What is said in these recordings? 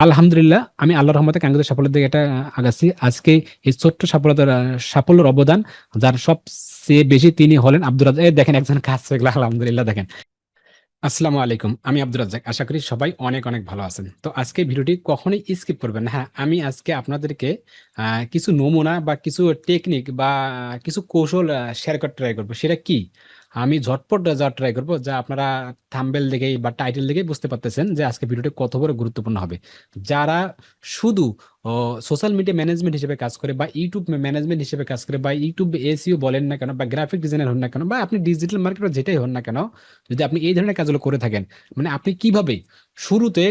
আলহামদুলিল্লাহ, আমি আল্লাহর রহমতে কাঙ্ক্ষিত সাফল্যের দিকে এটা আগাচ্ছি। আজকে এই ছোট্ট সাফল্যতার সাফল্যের অবদান, যার সবচেয়ে বেশি তিনি হলেন আব্দুর রাজ্জাক। দেখেন একজন কাজ হয়ে আলহামদুলিল্লাহ দেখেন। আসসালামু আলাইকুম, আমি আব্দুর রাজ্জাক। আশা করি সবাই অনেক অনেক ভালো আছেন। তো আজকে ভিডিওটি কখনোই স্কিপ করবেন হ্যাঁ আমি আজকে আপনাদেরকে কিছু নমুনা বা কিছু টেকনিক বা কিছু কৌশল শেয়ার করতে ট্রাই করব। সেটা কি? আমি ঝটপট যাওয়ার ট্রাই করব যা আপনারা থাম্বেল দেখেই বা টাইটেল দেখেই বুঝতে পারতেছেন যে আজকে ভিডিওটি কত বড় গুরুত্বপূর্ণ হবে। যারা শুধু সোশ্যাল মিডিয়া ম্যানেজমেন্ট হিসেবে কাজ করে বা ইউটিউব ম্যানেজমেন্ট হিসেবে কাজ করে বা ইউটিউব এসিও বলেন না কেন বা গ্রাফিক ডিজাইনার হন না কেন বা আপনি ডিজিটাল মার্কেটার যেটাই হন না কেন, যদি আপনি এই ধরনের কাজগুলো করে থাকেন মানে আপনি কীভাবে শুরুতে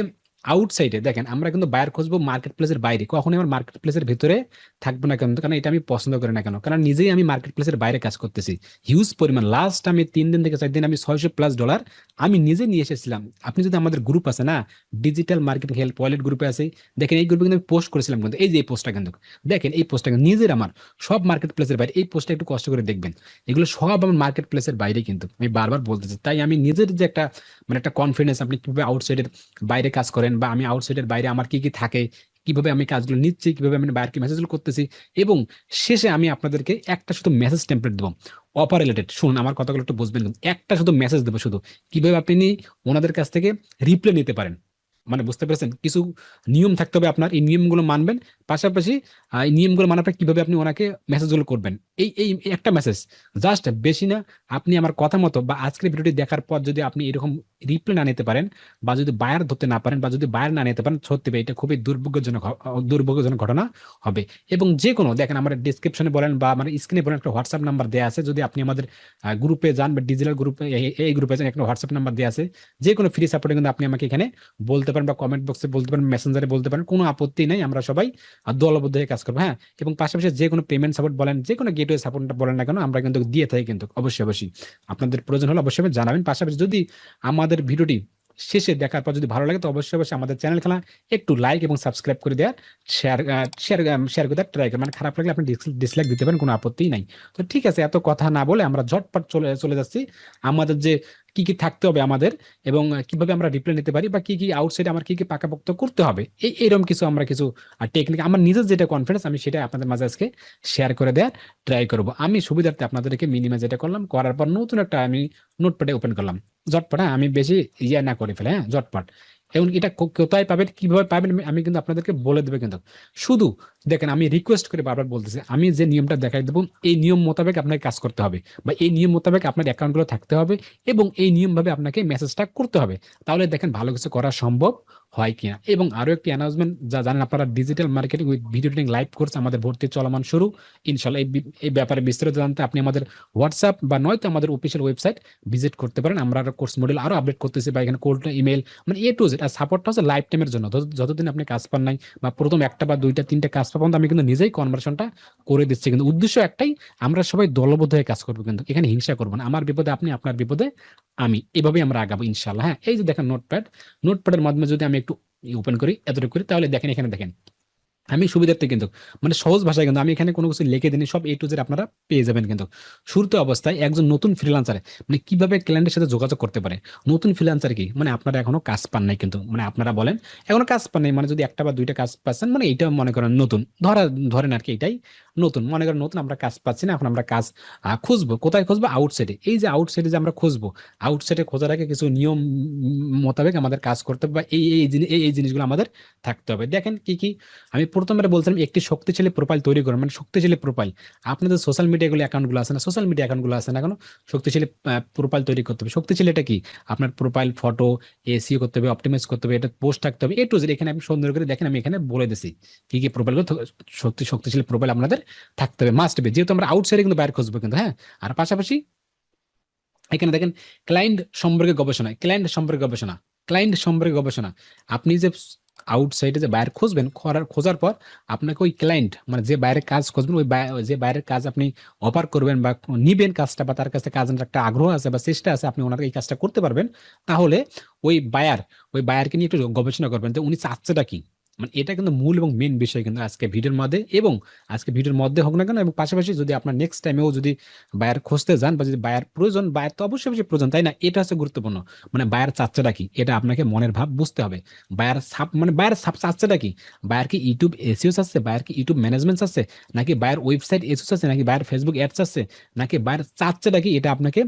আউটসাইডে দেখেন, আমরা কিন্তু বায়ার খুঁজবো মার্কেট প্লেসের বাইরে। কখনোই আমার মার্কেট প্লেসের ভিতরে থাকব না কেন? কারণ এটা আমি পছন্দ করি না কেন? কারণ নিজেই আমি মার্কেট প্লেসের বাইরে কাজ করতেছি। হিউজ পরিমাণ। লাস্ট আমি তিন দিন থেকে চার দিন আমি ছয়শো প্লাস ডলার আমি নিজে নিয়ে এসেছিলাম। আপনি যদি আমাদের গ্রুপ আছে না ডিজিটাল মার্কেটিং হেল্প ওয়ালেট গ্রুপে আছে, দেখেন এই গ্রুপে কিন্তু আমি পোস্ট করেছিলাম কিন্তু, এই যে এই পোস্টটা কিন্তু, দেখেন এই পোস্টটা নিজের আমার, সব মার্কেট প্লেসের বাইরে, এই পোস্টটা একটু কষ্ট করে দেখবেন। এগুলো সব আমার মার্কেট প্লেসের বাইরে কিন্তু, আমি বারবার বলতেছি। তাই আমি নিজের যে একটা মানে একটা কনফিডেন্স আপনি কীভাবে আউটসাইডের বাইরে কাজ করেন বা আমি আউটসাইডের বাইরে আমার কি কি থাকে, কীভাবে আমি কাজগুলো নিচ্ছি, কীভাবে আমি বাইরকে মেসেজগুলো করতেছি এবং শেষে আমি আপনাদেরকে একটা শুধু মেসেজ টেমপ্লেট দেবো। অপার রিলেটেড শুনুন, আমার কথাগুলো একটু বুঝবেন একটা শুধু মেসেজ দেবো শুধু। কীভাবে আপনি ওনাদের কাছ থেকে রিপ্লে নিতে পারেন? মানে বুঝতে পেরেছেন? কিছু নিয়ম থাকতে হবে আপনার, এই নিয়মগুলো মানবেন। পাশাপাশি এই নিয়মগুলো মানার পর কীভাবে আপনি ওনাকে মেসেজগুলো করবেন? এই এই একটা মেসেজ জাস্ট বেশি না, আপনি আমার কথা মতো বা আজকের ভিডিওটি দেখার পর যদি আপনি এরকম রিপ্লাই না নিতে পারেন বা যদি বায়ার ধরতে না পারেন বা যদি বায়ার না নিতে পারেন, সত্যি ভাই, এটা খুবই দুর্ভাগ্যজনক দুর্ভাগ্যজনক ঘটনা হবে। এবং যে কোনো, দেখেন আমার ডিসক্রিপশনে বলেন বা আমার স্ক্রিনে বলেন একটা হোয়াটসঅ্যাপ নাম্বার দেওয়া আছে, যদি আপনি আমাদের গ্রুপে যান বা ডিজিটাল গ্রুপে এই গ্রুপে যান, একটা হোয়াটসঅ্যাপ নাম্বার দেওয়া আছে, যে কোনো ফ্রি সাপোর্টে কিন্তু আপনি আমাকে এখানে বলতে পারেন বা কমেন্ট বক্সে বলতে পারেন মেসেঞ্জারে বলতে পারেন, কোনো আপত্তি নেই, আমরা সবাই দলবদ্ধ হয়ে কাজ করব হ্যাঁ? এবং পাশাপাশি যে কোনো পেমেন্ট সাপোর্ট বলেন, যে কোনো গেটওয়ে সাপোর্টটা বলেন না কেন, আমরা কিন্তু দিয়ে থাকি কিন্তু, অবশ্যই অবশ্যই। আপনাদের প্রয়োজন হলে অবশ্যই জানাবেন। পাশাপাশি যদি আমাদের ভিডিওটি শেষে দেখার পর যদি ভালো লাগে, তো অবশ্যই অবশ্যই আমাদের চ্যানেল খেলা একটু লাইক এবং সাবস্ক্রাইব করে দেওয়ার শেয়ার শেয়ার শেয়ার করে দেওয়ার ট্রাই করেন মানে খারাপ লাগলে আপনি ডিসলাইক দিতে পারেন, কোনো আপত্তি নাই। তো ঠিক আছে, এত কথা না বলে আমরা ঝটপট চলে চলে যাচ্ছি। আমাদের যে কি কি থাকতে হবে আমাদের এবং কীভাবে আমরা রিপ্লাই নিতে পারি বা কি কি আউটসাইড আমার কি কি পাকাপোক্ত করতে হবে, এই এরকম কিছু আমরা কিছু টেকনিক আমার নিজের যেটা কনফিডেন্স আমি সেটা আপনাদের মাঝে আজকে শেয়ার করে দেওয়ার ট্রাই করব। আমি সুবিধার্থে আপনাদেরকে মিনিমাম যেটা করলাম, করার পর নতুন একটা আমি নোটপ্যাডে ওপেন করলাম। জটপট হ্যাঁ আমি বেশি ইয়া না করে ফেলে হ্যাঁ জটপট এবং এটা কোথায় পাবেন, কীভাবে পাবেন আমি কিন্তু আপনাদেরকে বলে দেবে কিন্তু। শুধু দেখেন, আমি রিকোয়েস্ট করে বারবার বলতেছি, আমি যে নিয়মটা দেখাই দেবো, এই নিয়ম মোতাবেক আপনাকে কাজ করতে হবে বা এই নিয়ম মোতাবেক আপনার অ্যাকাউন্টগুলো থাকতে হবে এবং এই নিয়মভাবে আপনাকে মেসেজটা করতে হবে। তাহলে দেখেন, ভালো কিছু করা সম্ভব হয় কিনা। এবং আরও একটি অ্যানাউন্সমেন্ট যা জানেন আপনারা digital marketing with video training live course আমাদের ভর্তি চলমান শুরু। ইনশাল্লাহ এই ব্যাপারে বিস্তারিত জানতে আপনি আমাদের হোয়াটসঅ্যাপ বা নয়তো আমাদের অফিসিয়াল ওয়েবসাইট ভিজিট করতে পারেন। আমরা আরও কোর্স মডেল আরও আপডেট করতেছি বা এখানে কোড ইমেল মানে এ টু জেড আর সাপোর্টটা হচ্ছে লাইফ টাইমের জন্য। যতদিন আপনি কাজ পান নাই বা প্রথম একটা বা দুইটা, তিনটা কাজ পাবেন আমি কিন্তু নিজেই কনভার্সনটা করে দিচ্ছি। কিন্তু উদ্দেশ্য একটাই, আমরা সবাই দলবদ্ধ হয়ে কাজ করব কিন্তু এখানে হিংসা করব না। আমার বিপদে আপনি, আপনার বিপদে আমি। এভাবেই আমরা আগাবো ইনশাল্লাহ হ্যাঁ এই যে দেখেন নোটপ্যাড, নোটপ্যাডের মাধ্যমে যদি আমি একটু ওপেন করি, এতটুকু করি, তাহলে দেখেন, এখানে দেখেন। আমি সুবিধার্থে কিন্তু মানে সহজ ভাষায় কিন্তু আমি এখানে কোনো কিছু লিখে দিই সব এ টু জেড আপনারা পেয়ে যাবেন কিন্তু। শুরুতে অবস্থায় একজন নতুন ফ্রিলান্সারে মানে কীভাবে ক্লায়েন্টের সাথে যোগাযোগ করতে পারে? নতুন ফ্রিলান্সার কি? মানে আপনারা এখনও কাজ পান নাই কিন্তু মানে আপনারা বলেন, এখনও কাজ পান নাই মানে যদি একটা বা দুইটা কাজ পাচ্ছেন মানে এটা মনে করেন নতুন, ধরা, ধরেন আর কি এটাই নতুন, মনে করেন নতুন আমরা কাজ পাচ্ছি না, এখন আমরা কাজ খুঁজবো, কোথায় খুঁজবো? আউটসাইডে এই যে আউটসাইডে যে আমরা খুঁজবো আউটসাইডে খোঁজার আগে কিছু নিয়ম মোতাবেক আমাদের কাজ করতে হবে বা এই এই এই জিনিসগুলো আমাদের থাকতে হবে। দেখেন কি কি, আমি প্রথমে বলছিলাম একটি শক্তিশালী প্রোফাইল তৈরি করেন মানে শক্তিশালী প্রোফাইল আপনাদের সোশ্যাল মিডিয়াগুলো অ্যাকাউন্টগুলো আছে না? সোশ্যাল মিডিয়া অ্যাকাউন্টগুলো আছে না কেন? শক্তিশালী প্রোফাইল তৈরি করতে হবে। শক্তিশালী এটা কি? আপনার প্রোফাইল ফটো এসিও করতে হবে অপটিমাইজ করতে হবে, এটা পোস্ট থাকতে হবে। এ টু জেড এখানে আপনি সুন্দর করে দেখেন, আমি এখানে বলে দিছি কি কি প্রোফাইল শক্তি, শক্তিশালী প্রোফাইল আপনাদের থাকতে হবে। মাস্ট বি যেহেতু আমরা আউটসাইডে কিন্তু বাইরে খুঁজবো কিন্তু হ্যাঁ? আর পাশাপাশি এখানে দেখেন ক্লায়েন্ট সম্পর্কে গবেষণা। ক্লায়েন্ট সম্পর্কে গবেষণা। ক্লায়েন্ট সম্পর্কে গবেষণা। আপনি যে আউটসাইডে যে বাইরে খুঁজবেন খোঁজার খোঁজার পর আপনাকে ওই ক্লায়েন্ট মানে যে বাইরে কাজ খুঁজবেন, ওই যে বাইরের কাজ আপনি অফার করবেন বা নিবেন কাজটা বা তার কাছে কাজ একটা আগ্রহ আছে বা চেষ্টা আছে, আপনি ওনাকে এই কাজটা করতে পারবেন, তাহলে ওই বায়ার ওই বায়ারকে নিয়ে একটু গবেষণা করবেন যে উনি চাচ্ছেটা কি। মানে এটা কিন্তু মূল এবং মেন বিষয় কিন্তু আজকে ভিডিওর মধ্যে এবং আজকে ভিডিওর মধ্যে হোক না কেন এবং পাশাপাশি যদি আপনার নেক্সট টাইমেও যদি বায়ার খুঁজতে যান বা যদি বায়ার প্রয়োজন বায়ার তো অবশ্যই অবশ্যই প্রয়োজন, তাই না? এটা হচ্ছে গুরুত্বপূর্ণ। মানে বায়ার চাচ্চাটা কি? এটা আপনাকে মনের ভাব বুঝতে হবে। বায়ার সাপ মানে বায়ার সাপ চাচ্চাটা কি? বায়ার কি ইউটিউব এসিওস আছে বায়ার কি ইউটিউব ম্যানেজমেন্ট আছে নাকি বায়ার ওয়েবসাইট এসিওস আছে নাকি বায়ার ফেসবুক অ্যাডস আছে নাকি বায়ার চাচ্চাটা কি? এটা আপনাকে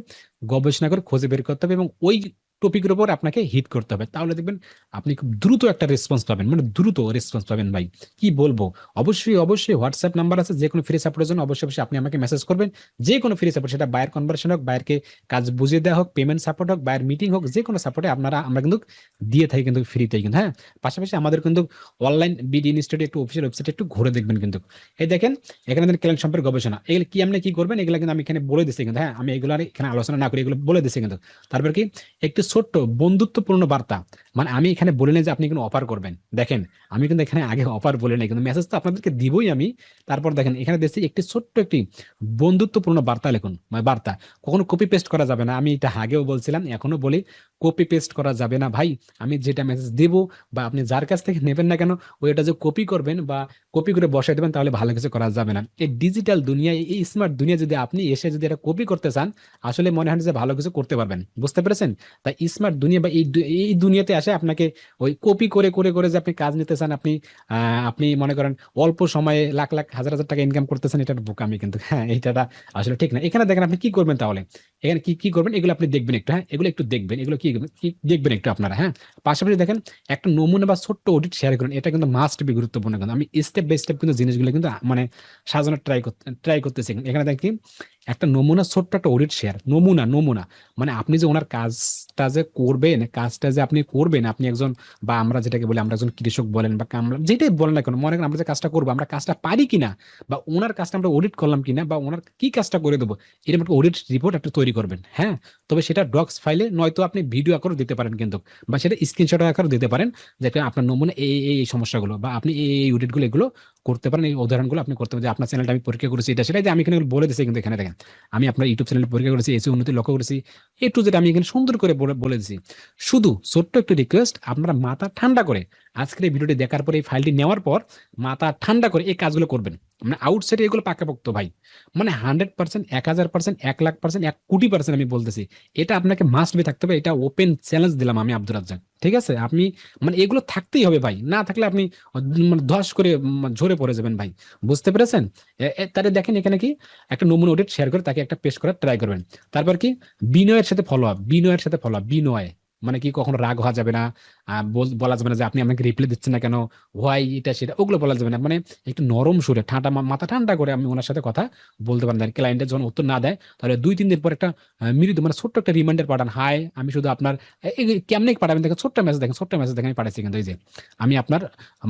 গবেষণা করে খুঁজে বের করতে হবে এবং ওই টপিকের উপর আপনাকে হিট করতে হবে। তাহলে দেখবেন আপনি খুব দ্রুত একটা রেসপন্স পাবেন। মানে দ্রুত রেসপন্স পাবেন ভাই। কি বলব? অবশ্যই অবশ্যই হোয়াটসঅ্যাপ নাম্বার আছে যে কোনো ফ্রি সাপোর্টের জন্য অবশ্যই অবশ্যই আপনি আমাকে মেসেজ করবেন। যে কোনো ফ্রি সাপোর্ট সেটা বায়ার কনভার্সন হোক বায়ারকে কাজ বুঝিয়ে দেওয়া হোক পেমেন্ট সাপোর্ট হোক বায়ার মিটিং হোক যে কোনো সাপোর্টে আপনারা, আমরা কিন্তু দিয়ে থাকি কিন্তু ফ্রিতেই কিন্তু হ্যাঁ? পাশাপাশি আমাদের কিন্তু অনলাইন বিডি ইনস্টিটিউট একটু অফিসিয়াল ওয়েবসাইটে একটু ঘুরে দেখবেন কিন্তু। এই দেখেন, এখানে ক্লায়েন্ট সম্পর্কে গবেষণা। এগুলো কি আপনি কি করবেন? এগুলো কিন্তু আমি এখানে বলে দিচ্ছি কিন্তু হ্যাঁ? আমি এগুলো আর এখানে আলোচনা না করি এগুলো বলে দিচ্ছি কিন্তু। তারপর কি? একটি ছোট্ট বন্ধুত্বপূর্ণ বার্তা। মানে আমি এখানে বলে নেই যে আপনি কোনো অফার করবেন। দেখেন, আমি কিন্তু এখানে আগে অফার বলে নাই, কিন্তু মেসেজ তো আপনাদেরকে দিবই আমি। তারপর দেখেন, এখানে দেখছি একটি ছোট্ট একটি বন্ধুত্বপূর্ণ বার্তা লিখুন মানে বার্তা। কখনো কপি পেস্ট করা যাবে না, আমি এটা আগেও বলছিলাম, এখনও বলি কপি পেস্ট করা যাবে না ভাই। আমি যেটা মেসেজ দেব বা আপনি যার কাছ থেকে নেবেন না কেন, ওইটা যে কপি করবেন বা কপি করে বসাই দেবেন, তাহলে ভালো কিছু করা যাবে না। এই ডিজিটাল দুনিয়ায়, এই স্মার্ট দুনিয়া যদি আপনি এসে যদি এটা কপি করতে চান, আসলে মনে হয় যে ভালো কিছু করতে পারবেন। বুঝতে পেরেছেন? তাই স্মার্ট দুনিয়া বা এই দুনিয়াতে আসে আপনাকে ওই কপি করে করে করে যে আপনি কাজ নিতে চান, আপনি আপনি মনে করেন অল্প সময়ে লাখ লাখ, হাজার হাজার টাকা ইনকাম করতেছেন এটা বোকামি কিন্তু। হ্যাঁ এইটা আসলে ঠিক না। এখানে দেখেন আপনি কি করবেন তাহলে? এখানে কি কি করবেন? এগুলো আপনি দেখবেন একটু হ্যাঁ? এগুলো একটু দেখবেন, এগুলো কি কি দেখবেন একটু আপনারা হ্যাঁ? পাশাপাশি দেখেন একটা নমুনা বা ছোট্ট অডিট শেয়ার করুন, এটা কিন্তু মাস্ট বি গুরুত্বপূর্ণ। কিন্তু আমি স্টেপ বাই স্টেপ কিন্তু জিনিসগুলো কিন্তু মানে সাজানোর ট্রাই করতে ট্রাই করতেছি। এখানে দেখি একটা নমুনা, ছোট্ট একটা অডিট শেয়ার নমুনা নমুনা। মানে আপনি যে ওনার কাজটা যে করবেন, কাজটা যে আপনি করবেন, আপনি একজন বা আমরা যেটাকে বলি, আমরা একজন কৃষক বলেন বা কামলা যেটাই বলেন না কেন, মনে করেন আমরা যে কাজটা করব, আমরা কাজটা পারি কিনা বা ওনার কাজটা আমরা অডিট করলাম কিনা বা ওনার কি কাজটা করে দেবো, এরকম একটা অডিট রিপোর্ট একটা তৈরি করবেন হ্যাঁ? তবে সেটা ডক্স ফাইলে নয়তো আপনি ভিডিও আকারও দিতে পারেন কিন্তু, বা সেটা স্ক্রিনশট আকারও দিতে পারেন যে একটা আপনার নমুনা এই এই সমস্যাগুলো বা আপনি এই অডিটগুলো এগুলো করতে পারেন, এই উদাহরণগুলো আপনি করতে পারেন। আপনার চ্যানেলটা আমি পরীক্ষা করেছি, এটা সেটাই যে আমি এখানে বলে দিচ্ছি কিন্তু এখানে দেখেন। আমি আপনার ইউটিউব চ্যানেল পরীক্ষা করেছি এসে উন্নতি লক্ষ্য করেছি এ টু যেটা আমি এখানে সুন্দর করে বলে দিচ্ছি শুধু ছোট্ট একটু রিকোয়েস্ট আপনারা মাথা ঠান্ডা করে আজকের এই ভিডিওটি দেখার পর এই ফাইলটি নেওয়ার পর মাথা ঠান্ডা করে এই কাজগুলো করবেন। মানে আউটসাইডে এগুলো পাকাপোক্ত ভাই। মানে হান্ড্রেড পার্সেন্ট এক হাজার পার্সেন্ট এক লাখ পার্সেন্ট এক কোটি পার্সেন্ট আমি বলতেছি। এটা আপনাকে মাস্ট বি থাকতে হবে, এটা ওপেন চ্যালেঞ্জ দিলাম আমি আব্দুল রাজ্জাক। ঠিক আছে? আপনি মানে এগুলো থাকতেই হবে ভাই। না থাকলে আপনি মানে ধস করে ঝরে পড়ে যাবেন ভাই। বুঝতে পেরেছেন? তাহলে দেখেন এখানে কি? একটা নমুনা অডিট শেয়ার করে তাকে একটা পেশ করার ট্রাই করবেন। তারপর কি? বিনয়ের সাথে ফলো আপ বিনয়ের সাথে ফলো আপ বিনয়। মানে কি কখনো রাগ হওয়া যাবে না? বল- যাবে না যে আপনি আমাকে রিপ্লাই দিচ্ছেন না কেন হোয়াই এটা সেটা, ওগুলো বলা যাবে না। মানে একটু নরম সুরে, ঠান্ডা মাথা ঠান্ডা করে আমি ওনার সাথে কথা বলতে পারেন ক্লায়েন্টের যখন উত্তর না দেয়, তাহলে দুই, তিন দিন পর একটা মৃদু মানে ছোট্ট একটা রিমাইন্ডার পাঠান। হাই আমি শুধু আপনার কেমনে পাঠাবেন? দেখেন, ছোট্ট মেসেজ দেখেন, ছোট্ট মেসেজ দেখেন, আমি পাঠাচ্ছি কিন্তু, এই যে, আমি আপনার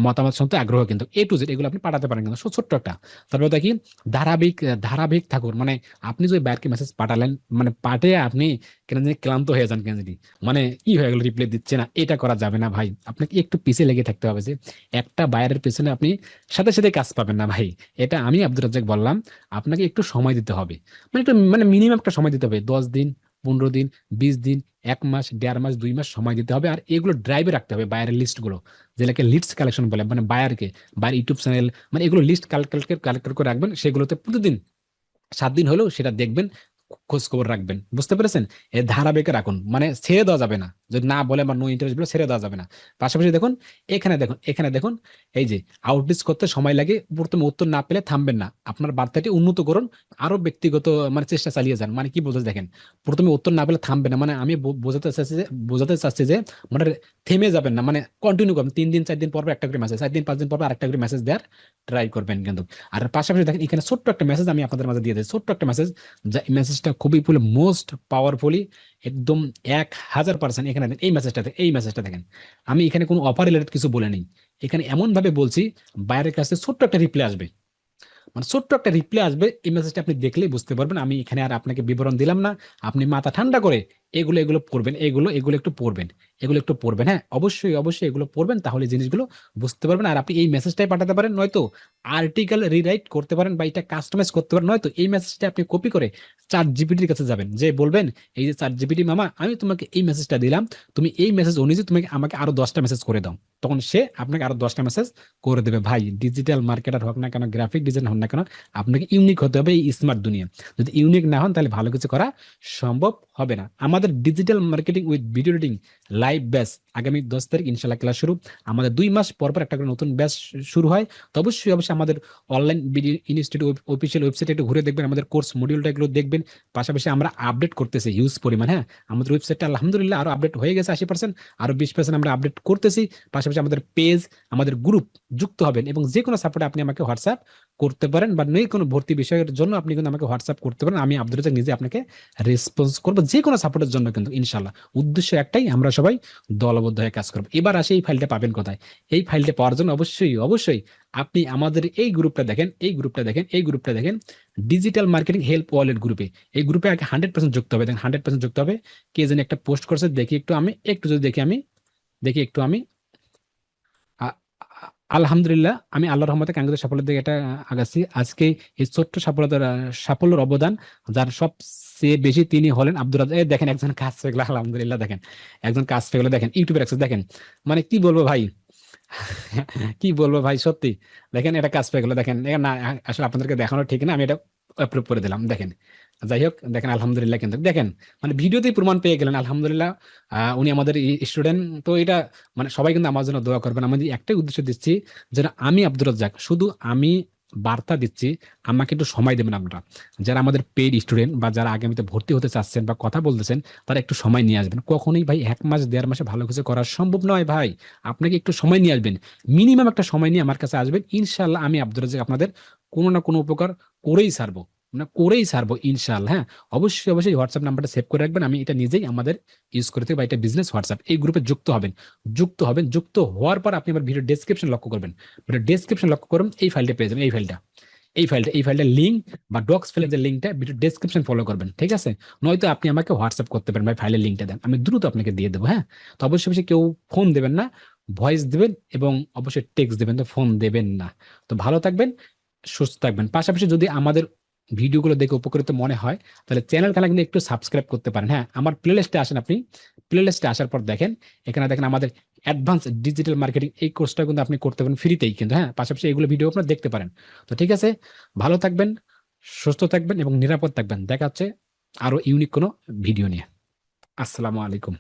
মতামত শুনতে আগ্রহ কিন্তু এ টু জেড এগুলো আপনি পাঠাতে পারেন কিন্তু ছোট্ট একটা। তারপরে দেখি, ধারাবাহিক ধারাবাহিক ঠাকুর মানে আপনি যদি বাইরকে মেসেজ পাঠালেন মানে পাঠিয়ে আপনি কেন জানি ক্লান্ত হয়ে যান কেন জানি। মানে কি হয়ে গেল রিপ্লাই দিচ্ছে না, এটা করা যাবে না ভাই। আপনাকে একটু পিছিয়ে লেগে থাকতে হবে যে, একটা বাইরের পেছনে আপনি সাথে সাথে কাজ পাবেন না ভাই। এটা আমি আব্দুর রাজ্জাক বললাম, আপনাকে একটু সময় দিতে হবে। মানে একটু মানে মিনিমাম একটা সময় দিতে হবে। দশ দিন, পনেরো দিন, বিশ দিন, এক মাস, দেড় মাস, দুই মাস সময় দিতে হবে। আর এগুলো ড্রাইভে রাখতে হবে বাইরের লিস্টগুলো যেটাকে লিস্ট কালেকশন বলে মানে বায়ারকে বাইরের ইউটিউব চ্যানেল মানে এগুলো লিস্ট কালেক্ট কালেক্ট করে রাখবেন। সেগুলোতে প্রতিদিন সাত দিন হলেও সেটা দেখবেন। খোঁজ খবর রাখবেন। বুঝতে পেরেছেন? এ ধারাবাহিকে রাখুন। মানে ছেড়ে দেওয়া যাবে না। যদি না বলে আমার নো ইন্টারেস্ট বলে ছেড়ে দেওয়া যাবে না। পাশাপাশি দেখুন, এখানে দেখুন এখানে দেখুন, এই যে আউটরিচ করতে সময় লাগে, প্রথমে উত্তর না পেলে থামবেন না। আপনার বার্তাটি উন্নত করুন, আরও ব্যক্তিগত মানে চেষ্টা চালিয়ে যান। মানে কি বলতে দেখেন, প্রথমে উত্তর না পেলে থামবেন না। মানে আমি বোঝাতে চাচ্ছি যে বোঝাতে চাচ্ছি যে মানে থেমে যাবেন না। মানে কন্টিনিউ করবেন তিন দিন, চার দিন পর একটা করে মেসেজ চার দিন, পাঁচ দিন পর পর আরেকটা করে মেসেজ দেওয়ার ট্রাই করবেন কিন্তু। আর পাশাপাশি দেখেন, এখানে ছোট্ট একটা মেসেজ আমি আপনাদের মাঝে দিয়ে দিই। ছোট্ট একটা মেসেজ যা মেসেজটা খুবই ফুল মোস্ট পাওয়ারফুলি একদম এক হাজার পার্সেন্ট এখানে এই মেসেজটা দেখেন, এই মেসেজটা দেখেন। আমি এখানে কোনো অফার রিলেটেড কিছু বলে নেই। এখানে এমনভাবে বলছি, বাইরের কাছে ছোট্ট একটা রিপ্লাই আসবে। মানে ছোট্ট একটা রিপ্লাই আসবে, এই মেসেজটা আপনি দেখলেই বুঝতে পারবেন। আমি এখানে আর আপনাকে বিবরণ দিলাম না। আপনি মাথা ঠান্ডা করে এগুলো এগুলো পড়বেন, এগুলো এগুলো একটু পড়বেন, এগুলো একটু পড়বেন হ্যাঁ? অবশ্যই অবশ্যই এগুলো পড়বেন, তাহলে জিনিসগুলো বুঝতে পারবেন। আর আপনি এই মেসেজটাই পাঠাতে পারেন, নয়তো আর্টিকেল রিরাইট করতে পারেন বা এটা কাস্টমাইজ করতে পারেন, নয়তো এই মেসেজটা আপনি কপি করে চার জিপিটির কাছে যাবেন। যে বলবেন, এই যে চার জিপিটি মামা, আমি তোমাকে এই মেসেজটা দিলাম, তুমি এই মেসেজ অনুযায়ী তুমি আমাকে আরও দশটা মেসেজ করে দাও। তখন সে আপনাকে আরও দশটা মেসেজ করে দেবে। ভাই ডিজিটাল মার্কেটার হোক না কেন গ্রাফিক ডিজাইন হোক না কেন, আপনাকে ইউনিক হতে হবে এই স্মার্ট দুনিয়া। যদি ইউনিক না হন, তাহলে ভালো কিছু করা সম্ভব হবে না। আমাদের digital marketing with video editing live batch আগামী দশ তারিখ ইনশাল্লাহ ক্লাস শুরু। আমাদের দুই মাস পর পর একটা করে নতুন ব্যাচ শুরু হয়। তো অবশ্যই অবশ্যই আমাদের অনলাইন ভিডিও ইনস্টিটিউট অফিসিয়াল ওয়েবসাইটে একটু ঘুরে দেখবেন, আমাদের কোর্স মডিউলটা এগুলো দেখবেন। পাশাপাশি আমরা আপডেট করতেছি হিউজ পরিমাণ হ্যাঁ? আমাদের ওয়েবসাইটটা আলহামদুলিল্লাহ আরও আপডেট হয়ে গেছে আশি পার্সেন্ট আরও বিশ পার্সেন্ট আমরা আপডেট করতেছি। পাশাপাশি আমাদের পেজ আমাদের গ্রুপ যুক্ত হবেন এবং যে কোনো সাপোর্টে আপনি আমাকে হোয়াটসঅ্যাপ করতে পারেন বা নেই কোনো ভর্তি বিষয়ের জন্য আপনি কিন্তু আমাকে হোয়াটসঅ্যাপ করতে পারেন, আমি আব্দুল নিজে আপনাকে রেসপন্স করব। যে কোনো সাপোর্টের জন্য কিন্তু ইনশাল্লাহ উদ্দেশ্য একটাই, আমরা সবাই দলবদ্ধ হয়ে কাজ করব। এবার আসে এই ফাইলটা পাবেন কোথায়? এই ফাইলটা পাওয়ার জন্য অবশ্যই অবশ্যই আপনি আমাদের এই গ্রুপটা দেখেন, এই গ্রুপটা দেখেন, এই গ্রুপটা দেখেন ডিজিটাল মার্কেটিং হেল্প ওয়ালেট গ্রুপে এই গ্রুপে আগে হান্ড্রেড পার্সেন্ট যুক্ত হবে, দেখেন হান্ড্রেড পার্সেন্ট যুক্ত হবে। কে যেন একটা পোস্ট করছে, দেখি একটু আমি, একটু যদি দেখি আমি, দেখি একটু আমি। আলহামদুলিল্লাহ, আমি আল্লাহ রহমতে কাঙ্ক্ষিত সাফল্যের দিকে এটা আগাচ্ছি। আজকে এই ছোট্ট সাফলতার সাফল্যের অবদান, যার সবচেয়ে বেশি তিনি হলেন আব্দুল রাজা দেখেন একজন কাজ পেয়ে গেলো, আলহামদুলিল্লাহ দেখেন। একজন কাজ পেয়ে গেলো, দেখেন, ইউটিউবের অ্যাক্সেস দেখেন। মানে কি বলব ভাই? কি বলব ভাই, সত্যি। দেখেন, এটা কাজ পেয়ে গেলো, দেখেন। না, আসলে আপনাদেরকে দেখানো ঠিক না, আমি এটা অ্যাপ্রুভ করে দিলাম, দেখেন। যাই হোক দেখেন, আলহামদুলিল্লাহ কিন্তু। দেখেন মানে ভিডিওতেই প্রমাণ পেয়ে গেলেন, আলহামদুলিল্লাহ উনি আমাদের স্টুডেন্ট তো এটা মানে সবাই কিন্তু আমার জন্য দোয়া করবেন। আমাদের একটাই উদ্দেশ্য দিচ্ছি যেন আমি আব্দুর রাজ্জাক, শুধু আমি বার্তা দিচ্ছি, আমাকে একটু সময় দেবেন আপনারা। যারা আমাদের পেইড স্টুডেন্ট বা যারা আগামীতে ভর্তি হতে চাচ্ছেন বা কথা বলতেছেন, তারা একটু সময় নিয়ে আসবেন। কখনোই ভাই এক মাস, দেড় মাসে ভালো কিছু করা সম্ভব নয় ভাই। আপনাকে একটু সময় নিয়ে আসবেন। মিনিমাম একটা সময় নিয়ে আমার কাছে আসবেন। ইনশাল্লাহ আমি আব্দুর রাজ্জাক আপনাদের কোনো না কোনো উপকার করেই ছাড়বো। মানে করেই ছাড়বো ইনশাল্লাহ হ্যাঁ? অবশ্যই অবশ্যই হোয়াটসঅ্যাপ নাম্বারটা সেভ করে রাখবেন। আমি এটা নিজেই আমাদের ইউজ করে থাকি বা এটা বিজনেস হোয়াটসঅ্যাপ এই গ্রুপে যুক্ত হবেন যুক্ত হবেন, যুক্ত হওয়ার পর আপনি আবার ভিডিও ডেসক্রিপশন লক্ষ্য করবেন। ভিডিও ডেসক্রিপশন লক্ষ্য করুন, এই ফাইলটা পেয়ে যাবেন, এই ফাইলটা এই ফাইলটা এই ফাইলটা লিঙ্ক বা ডক্স ফাইলের যে লিঙ্কটা ভিডিও ডেসক্রিপশন ফলো করবেন, ঠিক আছে? নয়তো আপনি আমাকে হোয়াটসঅ্যাপ করতে পারেন, ভাই ফাইলের লিঙ্কটা দেন। আমি দ্রুত আপনাকে দিয়ে দেবো হ্যাঁ? তো অবশ্যই অবশ্যই কেউ ফোন দেবেন না ভয়েস দেবেন এবং অবশ্যই টেক্সট দেবেন, তো ফোন দেবেন না। তো ভালো থাকবেন, সুস্থ থাকবেন। পাশাপাশি যদি আমাদের ভিডিওগুলো দেখে উপকৃত মনে হয়, তাহলে চ্যানেল খানা কিন্তু একটু সাবস্ক্রাইব করতে পারেন। হ্যাঁ আমার প্লে লিস্টে আসেন আপনি। প্লে লিস্টে আসার পর দেখেন, এখানে দেখেন আমাদের অ্যাডভান্স ডিজিটাল মার্কেটিং এই কোর্সটা কিন্তু আপনি করতে পারেন ফ্রিতেই কিন্তু। হ্যাঁ পাশাপাশি এগুলো ভিডিও আপনারা দেখতে পারেন। তো ঠিক আছে, ভালো থাকবেন, সুস্থ থাকবেন এবং নিরাপদ থাকবেন। দেখা হচ্ছে আরও ইউনিক কোনো ভিডিও নিয়ে। আসসালামু আলাইকুম।